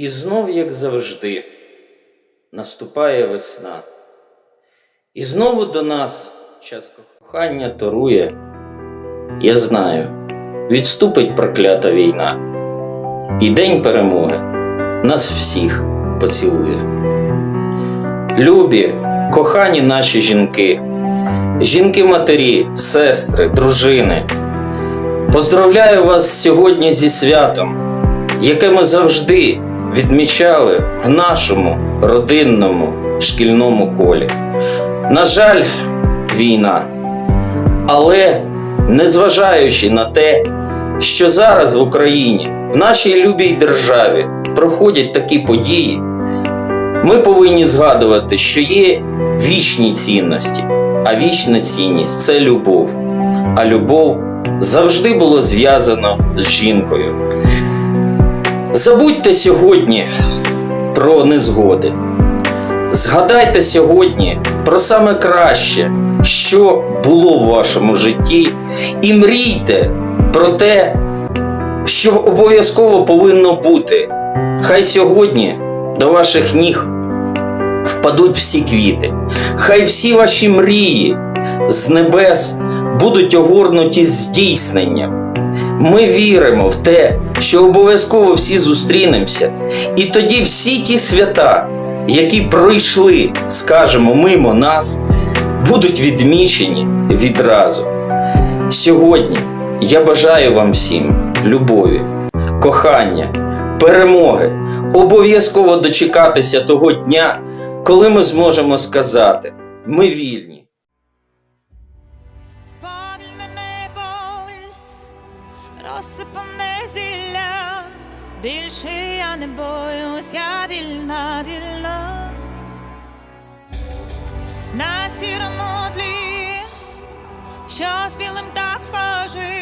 І знов, як завжди, наступає весна. І знову до нас час кохання торує. Я знаю, відступить проклята війна, і день перемоги нас всіх поцілує. Любі, кохані наші жінки, жінки-матері, сестри, дружини. Поздравляю вас сьогодні зі святом, яке ми завжди відмічали в нашому родинному шкільному колі. На жаль, війна. Але незважаючи на те, що зараз в Україні, в нашій любій державі проходять такі події, ми повинні згадувати, що є вічні цінності, а вічна цінність це любов. А любов завжди було зв'язано з жінкою. Забудьте сьогодні про незгоди. Згадайте сьогодні про саме краще, що було в вашому житті, і мрійте про те, що обов'язково повинно бути. Хай сьогодні до ваших ніг впадуть всі квіти, хай всі ваші мрії з небес будуть огорнуті здійсненням. Ми віримо в те, що обов'язково всі зустрінемося, і тоді всі ті свята, які пройшли, скажімо, мимо нас, будуть відмічені відразу. Сьогодні я бажаю вам всім любові, кохання, перемоги, обов'язково дочекатися того дня, коли ми зможемо сказати: ми вільні. Розсипане зілля. Більше я не боюсь, я вільна, вільна. На сірому тлі, що з білим так схожий.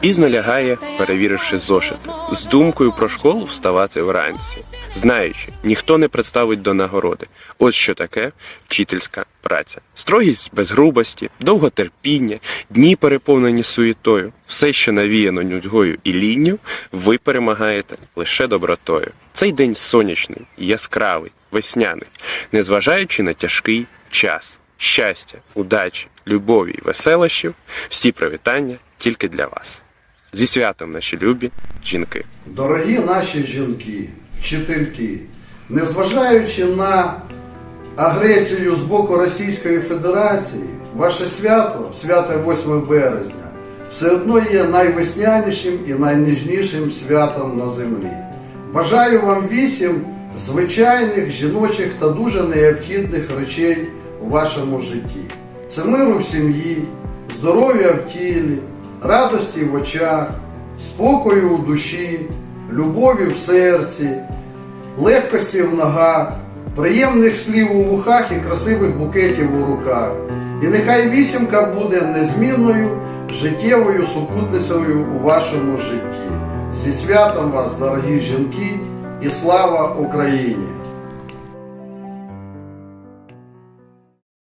Пізно лягає, перевіривши зошити, з думкою про школу вставати вранці, знаючи, ніхто не представить до нагороди. От що таке вчительська праця. Строгість без грубості, довготерпіння, дні переповнені суєтою. Все, що навіяно нудьгою і лінню, ви перемагаєте лише добротою. Цей день сонячний, яскравий, весняний, незважаючи на тяжкий час. Щастя, удачі, любові і веселощів, всі привітання тільки для вас. Зі святом наші любі жінки. Дорогі наші жінки, вчительки, незважаючи на агресію з боку Російської Федерації, ваше свято, свято 8 березня, все одно є найвеснянішим і найніжнішим святом на землі. Бажаю вам вісім звичайних жіночих та дуже необхідних речей у вашому житті. Це миру в сім'ї, здоров'я в тілі, радості в очах, спокою у душі, любові в серці, легкості в ногах, приємних слів у вухах і красивих букетів у руках. І нехай вісімка буде незмінною життєвою супутницею у вашому житті. Зі святом вас, дорогі жінки, і слава Україні!